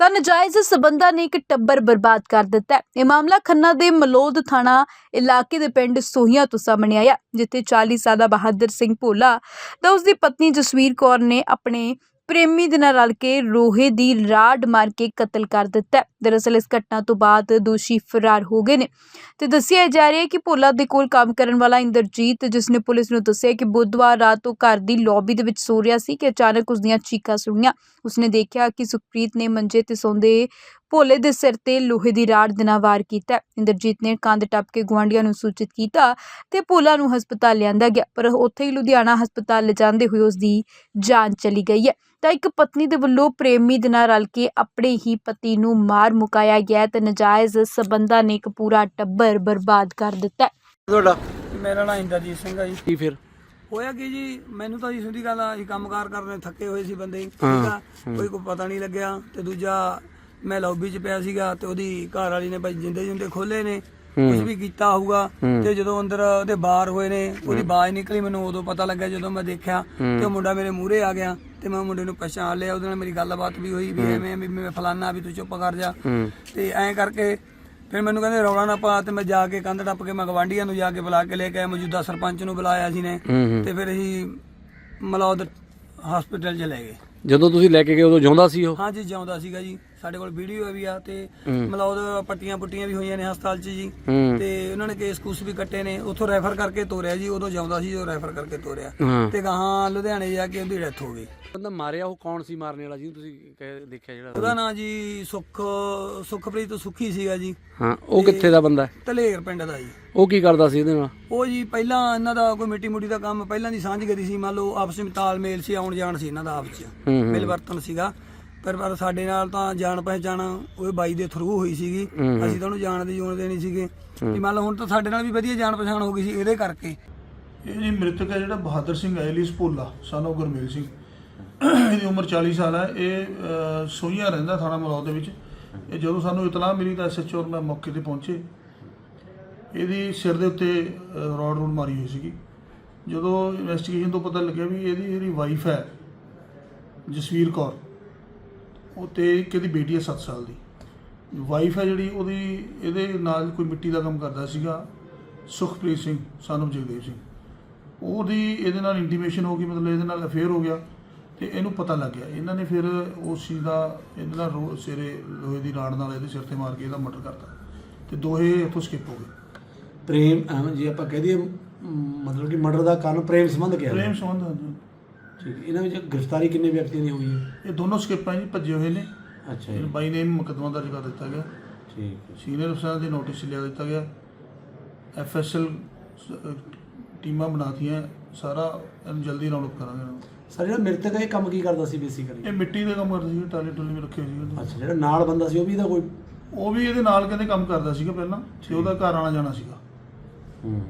ਤਾਂ ਨਜਾਇਜ਼ ਸਬੰਧਾਂ ਨੇ ਇੱਕ ਟੱਬਰ ਬਰਬਾਦ ਕਰ ਦਿੱਤਾ ਇਹ ਮਾਮਲਾ ਖੰਨਾ ਦੇ ਮਲੋਦ ਥਾਣਾ ਇਲਾਕੇ ਦੇ ਪਿੰਡ ਸੋਹੀਆਂ ਤੋਂ ਸਾਹਮਣੇ ਆਇਆ, ਜਿੱਥੇ 40 ਸਾਲਾ ਬਹਾਦਰ ਸਿੰਘ ਭੋਲਾ ਤਾਂ ਉਸ ਦੀ ਪਤਨੀ ਜਸਵੀਰ ਕੌਰ ਨੇ ਆਪਣੇ ਪ੍ਰੇਮੀ ਦੇ ਨਾਲ ਰਲ ਕੇ ਰੋਹੇ ਦੀ ਰਾਡ ਮਾਰ ਕੇ ਕਤਲ ਕਰ ਦਿੱਤਾ। ਦਰਅਸਲ ਇਸ ਘਟਨਾ ਤੋਂ ਬਾਅਦ ਦੋਸ਼ੀ ਫਰਾਰ ਹੋ ਗਏ ਨੇ। ਤੇ ਦੱਸਿਆ ਜਾ ਰਿਹਾ ਹੈ ਕਿ ਭੋਲਾ ਦੇ ਕੋਲ ਕੰਮ ਕਰਨ ਵਾਲਾ ਇੰਦਰਜੀਤ ਜਿਸ ਨੇ ਪੁਲਿਸ ਨੂੰ ਦੱਸਿਆ ਕਿ ਬੁੱਧਵਾਰ ਰਾਤ ਉਹ ਘਰ ਦੀ ਲੌਬੀ ਦੇ ਵਿੱਚ ਸੋ ਰਿਹਾ ਸੀ ਕਿ ਅਚਾਨਕ ਉਸ ਦੀਆਂ ਚੀਕਾਂ ਸੁਣੀਆਂ। ਉਸਨੇ ਦੇਖਿਆ ਕਿ ਸੁਖਪ੍ਰੀਤ ਨੇ ਮੰਜੇ ਤੇ ਸੌਂਦੇ ਭੋਲੇ ਦੇ ਸਿਰ ਤੇ ਲੋਹੇ ਦੀ ਰਾੜ ਦੇ ਨਾਲ ਵਾਰ ਕੀਤਾ। ਇੰਦਰਜੀਤ ਨੇ ਕੰਧ ਟੱਪ ਕੇ ਗੁਆਂਢੀਆਂ ਨੂੰ ਸੂਚਿਤ ਕੀਤਾ ਤੇ ਭੋਲਾ ਨੂੰ ਹਸਪਤਾਲ ਲਿਆਂਦਾ ਗਿਆ ਪਰ ਉੱਥੇ ਹੀ ਲੁਧਿਆਣਾ ਹਸਪਤਾਲ ਲਿਜਾਂਦੇ ਹੋਏ ਉਸ ਦੀ ਜਾਨ ਚਲੀ ਗਈ ਹੈ। ਤਾਂ ਇੱਕ ਪਤਨੀ ਦੇ ਵੱਲੋਂ ਪ੍ਰੇਮੀ ਦੇ ਨਾਲ ਰਲ ਕੇ ਆਪਣੇ ਹੀ ਪਤੀ ਨੂੰ ਮਾਰ ਮੁਕਾਇਆ ਗਿਆ ਤੇ ਨਜਾਇਜ਼ ਸਬੰਧਾਂ ਨੇ ਇੱਕ ਪੂਰਾ ਟੱਬਰ ਬਰਬਾਦ ਕਰ ਦਿੱਤਾ। ਤੁਹਾਡਾ? ਮੇਰਾ ਨਾਮ ਇੰਦਰਜੀਤ ਸਿੰਘ ਆ ਜੀ। ਕੀ ਫਿਰ? ਹੋਇਆ ਕੀ ਜੀ? ਮੈਨੂੰ ਤਾਂ ਜੀ ਸਿੱਧੀ ਗੱਲ ਆ ਅਸੀਂ ਕੰਮਕਾਰ ਕਰਦੇ ਥੱਕੇ ਹੋਏ ਸੀ ਬੰਦੇ। ਠੀਕ ਆ? ਕੋਈ ਕੋ ਪਤਾ ਨਹੀਂ ਲੱਗਿਆ ਤੇ ਦੂਜਾ ਮੈਂ ਲੌਬੀ 'ਚ ਪਿਆ ਸੀਗਾ ਤੇ ਉਹਦੀ ਘਰ ਵਾਲੀ ਨੇ ਭਾਈ ਜਿੰਦੇ ਜਿੰਦੇ ਖੋਲੇ ਨੇ ਕੁਝ ਵੀ ਕੀਤਾ ਹੋਊਗਾ ਤੇ ਜਦੋਂ ਅੰਦਰ ਉਹਦੇ ਬਾਹਰ ਹੋਏ ਨੇ ਉਹਦੀ ਬਾਜ਼ ਨਿਕਲੀ ਮੈਨੂੰ ਉਦੋਂ ਪਤਾ ਲੱਗਿਆ ਜਦੋਂ ਮੈਂ ਦੇਖਿਆ ਤੇ ਉਹ ਮੁੰਡਾ ਮੇਰੇ ਮੂਹਰੇ ਆ ਗਿਆ ਤੇ ਮੈਂ ਮੁੰਡੇ ਨੂੰ ਪਛਾਣ ਲਿਆ ਉਹਦੇ ਨਾਲ ਮੇਰੀ ਗੱਲਬਾਤ ਵੀ ਹੋਈ ਵੀ ਐਵੇਂ ਵੀ ਮੈਂ ਫਲਾਨਾ ਵੀ ਤੂੰ ਚੁੱਪ ਕਰ ਜਾ। ਤੇ ਐਂ ਕਰਕੇ ਫਿਰ ਮੈਨੂੰ ਕਹਿੰਦੇ ਰੌਲਾ ਨਾ ਪਾ ਤੇ ਮੈਂ ਜਾ ਕੇ ਕੰਧ ਟੱਪ ਕੇ ਮੈਂ ਗਵਾਂਢੀਆਂ ਨੂੰ ਜਾ ਕੇ ਬੁਲਾ ਕੇ ਲੈ ਕੇ ਆਇਆ ਮੌਜੂਦਾ ਸਰਪੰਚ ਨੂੰ ਬੁਲਾਇਆ ਸੀ ਨੇ। ਤੇ ਫਿਰ ਅਸੀਂ ਮਲੌਦ ਹਸਪੀਟਲ ਚ ਲੈ ਗਏ। ਜਦੋਂ ਤੁਸੀਂ ਲੈ ਕੇ ਗਏ ਉਦੋਂ ਜਿਉਂਦਾ ਸੀ ਉਹ? ਹਾਂਜੀ ਜਿਉਂਦਾ ਸੀਗਾ ਜੀ। ਸਾਡੇ ਕੋਲ ਵੀਡੀਓ ਵੀ ਆ ਤੇ ਮਲੌਦ ਪੱਟੀਆਂ ਪੁੱਟੀਆਂ ਵੀ ਹੋਈਆਂ ਨੇ ਹਸਪਤਾਲ 'ਚ ਜੀ। ਤੇ ਉਹਨਾਂ ਨੇ ਕੇਸ ਕੂਸ ਵੀ ਕੱਟੇ ਨੇ। ਉੱਥੋਂ ਰੈਫਰ ਕਰਕੇ ਤੋਰਿਆ ਜੀ ਉਦੋਂ ਜਿਉਂਦਾ ਸੀ ਉਹ ਰੈਫਰ ਕਰਕੇ ਤੋਰਿਆ। ਤੇ ਗਾਹਾਂ ਲੁਧਿਆਣੇ ਜਾ ਕੇ ਉਹਦੀ ਡੈਥ ਹੋ ਗਈ। ਬੰਦਾ ਮਾਰਿਆ ਉਹ ਕੌਣ ਸੀ ਮਾਰਨੇ ਵਾਲਾ ਜੀ ਤੁਸੀਂ ਦੇਖਿਆ ਜਿਹੜਾ? ਉਹਦਾ ਨਾਂ ਜੀ ਸੁਖ ਸੁਖਪ੍ਰੀਤ ਸੁਖੀ ਸੀਗਾ ਜੀ। ਹਾਂ ਉਹ ਕਿੱਥੇ ਦਾ ਬੰਦਾ? ਹੈ? ਧਲੇਰ ਪਿੰਡ ਦਾ ਜੀ। ਉਹ ਕੀ ਕਰਦਾ ਸੀ ਇਹਦੇ ਨਾਲ? ਉਹ ਜੀ ਪਹਿਲਾਂ ਇਹਨਾਂ ਦਾ ਕੋਈ ਮਿੱਟੀ ਮੁੱਟੀ ਦਾ ਕੰਮ ਪਹਿਲਾਂ ਦੀ ਸਾਂਝ ਗਰੀ ਸੀ। ਮੰਨ ਲਓ ਆਪਸ ਵਿੱਚ ਤਾਲਮੇਲ ਸੀ ਆਉਣ ਜਾਣ ਸੀ ਇਹਨਾਂ ਦਾ ਆਪਸ ਵਿੱਚ ਮਿਲ ਵਰਤਨ ਸੀਗਾ। ਪਰ ਪਰ ਸਾਡੇ ਨਾਲ ਤਾਂ ਜਾਣ ਪਹਿਚਾਣ ਉਹ ਬਾਈ ਦੇ ਥਰੂ ਹੋਈ ਸੀਗੀ। ਅਸੀਂ ਤਾਂ ਉਹਨੂੰ ਜਾਣਦੇ ਜੂਣਦੇ ਨਹੀਂ ਸੀਗੇ। ਵੀ ਮੰਨ ਲਓ ਹੁਣ ਤਾਂ ਸਾਡੇ ਨਾਲ ਵੀ ਵਧੀਆ ਜਾਣ ਪਛਾਣ ਹੋ ਗਈ ਸੀ ਇਹਦੇ ਕਰਕੇ। ਇਹ ਜੀ ਮ੍ਰਿਤਕ ਹੈ ਜਿਹੜਾ ਬਹਾਦਰ ਸਿੰਘ ਐਲੀਸ ਭੋਲਾ ਸਾਨੂੰ ਗੁਰਮੇਲ ਸਿੰਘ। ਇਹਦੀ ਉਮਰ 40 ਸਾਲ ਹੈ। ਇਹ ਸੋਹੀਆਂ ਰਹਿੰਦਾ ਥਾਣਾ ਮਲੌਦ ਦੇ ਵਿੱਚ। ਇਹ ਜਦੋਂ ਸਾਨੂੰ ਇਤਲਾਹ ਮਿਲੀ ਤਾਂ ਐਸਐਚਓ ਮੈਂ ਮੌਕੇ ਤੇ ਪਹੁੰਚੇ। ਇਹਦੀ ਸਿਰ ਦੇ ਉੱਤੇ ਰੋਡ ਰੂਡ ਮਾਰੀ ਹੋਈ ਸੀਗੀ। ਜਦੋਂ ਇਨਵੈਸਟੀਗੇਸ਼ਨ ਤੋਂ ਪਤਾ ਲੱਗਿਆ ਵੀ ਇਹਦੀ ਜਿਹੜੀ ਵਾਈਫ ਹੈ ਜਸਵੀਰ ਕੌਰ ਉਹ ਤੇ ਇੱਕ ਇਹਦੀ ਬੇਟੀ ਹੈ 7 ਸਾਲ ਦੀ। ਵਾਈਫ ਹੈ ਜਿਹੜੀ ਉਹਦੀ ਇਹਦੇ ਨਾਲ ਕੋਈ ਮਿੱਟੀ ਦਾ ਕੰਮ ਕਰਦਾ ਸੀਗਾ ਸੁਖਪ੍ਰੀਤ ਸਿੰਘ ਸਾਨੂੰ ਜਗਦੇਵ ਸਿੰਘ। ਉਹਦੀ ਇਹਦੇ ਨਾਲ ਇੰਟੀਮੇਸ਼ਨ ਹੋ ਗਈ ਮਤਲਬ ਇਹਦੇ ਨਾਲ ਅਫੇਅਰ ਹੋ ਗਿਆ ਤੇ ਇਹਨੂੰ ਪਤਾ ਲੱਗ ਗਿਆ। ਇਹਨਾਂ ਨੇ ਫਿਰ ਉਸ ਚੀਜ਼ ਦਾ ਇਹਦੇ ਨਾਲ ਰੋ- ਸਿਰੇ ਲੋਹੇ ਦੀ ਰਾੜ ਨਾਲ ਇਹਦੇ ਸਿਰ ਤੇ ਮਾਰ ਕੇ ਇਹਦਾ ਮਰਡਰ ਕਰਤਾ। ਤੇ ਦੋਹੇ ਇੱਥੋਂ ਸਕਿਪ ਹੋ ਗਏ। ਪ੍ਰੇਮ ਜੇ ਆਪਾਂ ਕਹਿ ਦਈਏ ਮ, ਮਤਲਬ ਕਿ ਮਰਡਰ ਦਾ ਕਾਰਨ ਪ੍ਰੇਮ ਸੰਬੰਧ ਕਿਹਾ ਪ੍ਰੇਮ। ਸੰਬੰਧ। ਇਹਨਾਂ ਵਿੱਚ ਗ੍ਰਿਫਤਾਰੀ ਕਿੰਨੇ ਵਿਅਕਤੀਆਂ ਦੀ ਹੋਈ ਹੈ? ਇਹ ਦੋਨੋਂ ਸਕਿਪ ਜੀ ਭੱਜੇ ਹੋਏ ਨੇ। ਅੱਛਾ ਜੀ। ਬਾਈ ਨੇ ਮੁਕੱਦਮਾ ਦਰਜ ਕਰ ਦਿੱਤਾ ਗਿਆ। ਠੀਕ ਹੈ। ਸੀਨੀਅਰ ਅਫਸਰਾਂ ਦੇ ਨੋਟਿਸ ਲਿਆ ਦਿੱਤਾ ਗਿਆ। ਐਫਐਸਐਲ ਟੀਮਾਂ ਬਣਾਤੀਆਂ। ਸਾਰਾ ਇਹਨੂੰ ਜਲਦੀ ਰਾਉਂਡ ਅਪ ਕਰਾਂਗੇ ਇਹਨਾਂ। ਸਰ ਜਿਹੜਾ ਮ੍ਰਿਤਕ ਹੈ ਇਹ ਕੰਮ ਕੀ ਕਰਦਾ ਸੀ ਬੇਸਿਕਲੀ ਇਹ ਮਿੱਟੀ ਦਾ ਕੰਮ ਕਰਦਾ ਸੀ ਟਾਲੇ ਟੁਲੇ ਵੀ ਰੱਖੇ ਹੋਏ ਸੀ ਅੱਛਾ ਜਿਹੜਾ ਨਾਲ ਬੰਦਾ ਸੀ ਉਹ ਵੀ ਇਹਦਾ ਕੋਈ ਉਹ ਵੀ ਇਹਦੇ ਨਾਲ ਕਹਿੰਦੇ ਕੰਮ ਕਰਦਾ ਸੀਗਾ ਪਹਿਲਾਂ। ਤੇ ਉਹਦਾ ਘਰ ਆਣਾ ਜਾਣਾ ਸੀਗਾ। ਹੂੰ।